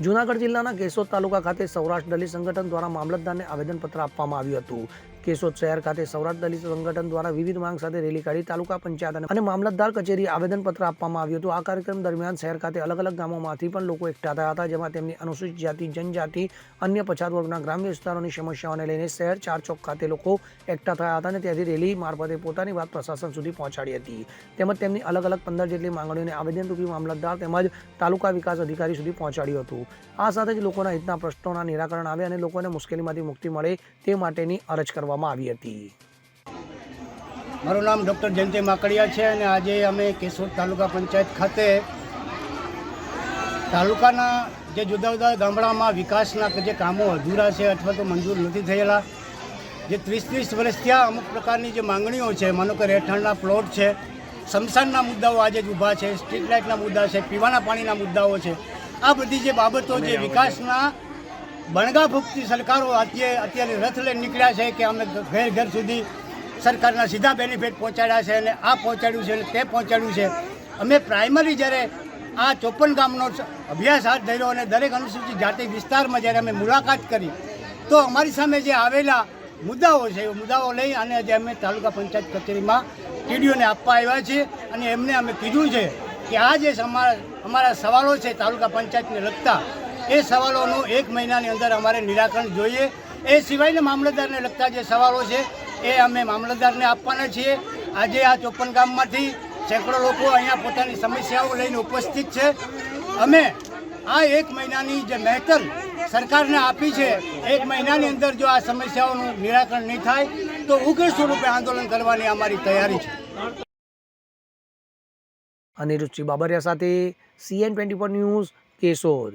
જૂનાગઢ જિલ્લાના કેશોદ તાલુકા ખાતે સૌરાષ્ટ્ર દલિત સંગઠન દ્વારા મામલતદારને આવેદનપત્ર આપવામાં આવ્યું હતું. કેશોદ શહેર ખાતે સૌરાષ્ટ્ર દલિત સંગઠન દ્વારા વિવિધ માંગ સાથે રેલી કાઢી તાલુકા પંચાયત અને- મામલતદાર કચેરી આવેદનપત્ર આપવામાં આવ્યું હતું. આ કાર્યક્રમ દરમિયાન શહેર ખાતે અલગ અલગ ગામોમાંથી પણ લોકો એકઠા થયા હતા, જેમાં તેમની અનુસૂચિત જાતિ, જનજાતિ, અન્ય પછાત વર્ગના ગ્રામ્ય વિસ્તારોની સમસ્યાઓને લઈને શહેર ચાર ચોક ખાતે લોકો એકઠા થયા હતા અને ત્યાંથી રેલી મારફતે પોતાની વાત પ્રશાસન સુધી પહોંચાડી હતી. તેમજ તેમની અલગ અલગ પંદર જેટલી માંગણીઓને આવેદનરૂપી મામલતદાર તેમજ તાલુકા વિકાસ અધિકારી સુધી પહોંચાડ્યું હતું. આ સાથે જ લોકોના હિતના પ્રશ્નોના નિરાકરણ આવે અને લોકોને મુશ્કેલીમાંથી મુક્તિ મળે તે માટેની અરજ કરવામાં આવી હતી. મારું નામ ડૉક્ટર જયંતિ માકડિયા છે અને આજે અમે કેશોદ તાલુકા પંચાયત ખાતે તાલુકાના જે જુદા જુદા ગામડામાં વિકાસના જે કામો અધૂરા છે અથવા તો મંજૂર નથી થયેલા જે ત્રીસ ત્રીસ વર્ષ થયા અમુક પ્રકારની જે માંગણીઓ છે માનો કે રહેઠાણના પ્લોટ છે સમસાનના મુદ્દાઓ આજે જ ઊભા છે સ્ટ્રીટ લાઇટના મુદ્દા છે પીવાના પાણીના મુદ્દાઓ છે આ બધી જે બાબતો જે વિકાસના બણગા ફૂંકતી સરકારો અત્યારે અત્યારે રથ લઈને નીકળ્યા છે કે અમે ઘેર ઘર સુધી સરકારના સીધા બેનિફિટ પહોંચાડ્યા છે અને આ પહોંચાડ્યું છે અને તે પહોંચાડ્યું છે. અમે પ્રાઇમરી જ્યારે આ ચોપન ગામનો અભ્યાસ હાથ ધર્યો અને દરેક અનુસૂચિત જાતિ વિસ્તારમાં જ્યારે અમે મુલાકાત કરી, તો અમારી સામે જે આવેલા મુદ્દાઓ છે, એ મુદ્દાઓ લઈ અને આજે અમે તાલુકા પંચાયત કચેરીમાં ટીડીઓને આપવા આવ્યા છીએ અને એમને અમે કીધું છે કે આ જે અમારા સવાલો છે તાલુકા પંચાયતને લગતા એ સવાલોનું એક મહિનાની અંદર અમારે નિરાકરણ જોઈએ. એ સિવાયના મામલતદારને લગતા જે સવાલો છે, એ અમે મામલતદારને આપવાના છીએ. આજે આ ચોપન ગામમાંથી સેંકડો લોકો અહીંયા પોતાની સમસ્યાઓ લઈને ઉપસ્થિત છે. અમે આ એક મહિનાની જે મહેતર સરકારને આપી છે, એક મહિનાની અંદર જો આ સમસ્યાઓનું નિરાકરણ નહીં થાય, તો ઉગ્ર સ્વરૂપે આંદોલન કરવાની અમારી તૈયારી છે. અનિરુચિ બાબરિયા સાથે CN twenty four news Keshod.